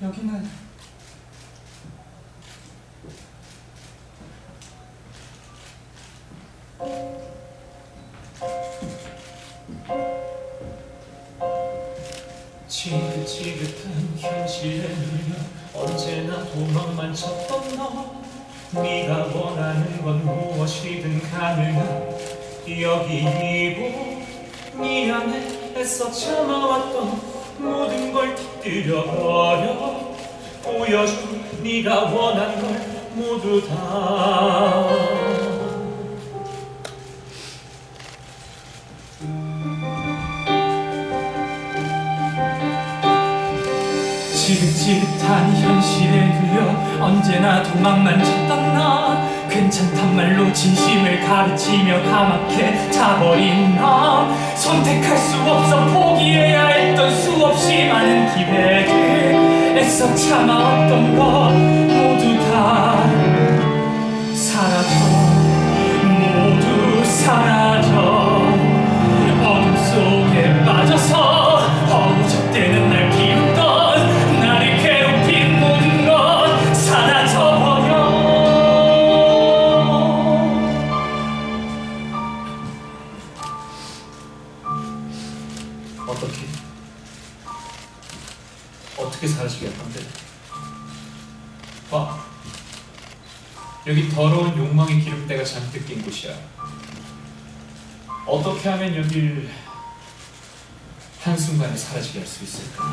여기는 지긋지긋한 현실에 눌려 언제나 도망만 쳤던 너. 네가 원하는 건 무엇이든 가능한 여기 이곳 네 안에 애써 참아왔던 모든 걸 터뜨려 버려 보여준 네가 원한 걸 모두 다. 지긋지긋한 현실에 들려 언제나 도망만 쳤던 나 괜찮단 말로 진심을 가르치며 까맣게 자버린 나 선택할 수 없어 포기해야 했던 수없이 많은 기회들 애써 참아왔던 것 어떻게? 어떻게 건데? 봐. 여기 더러운 욕망의 기름때가 잔뜩 낀 곳이야. 어떻게 하면 여길 한순간에 사라지게 할 수 있을까?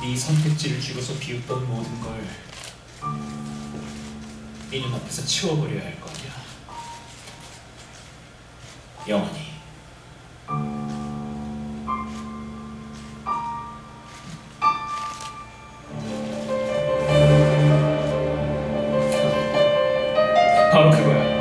네 선택지를 주고서 비웃던 모든 걸네 눈앞에서 치워버려야 할 거 아니야. 영원히 悪は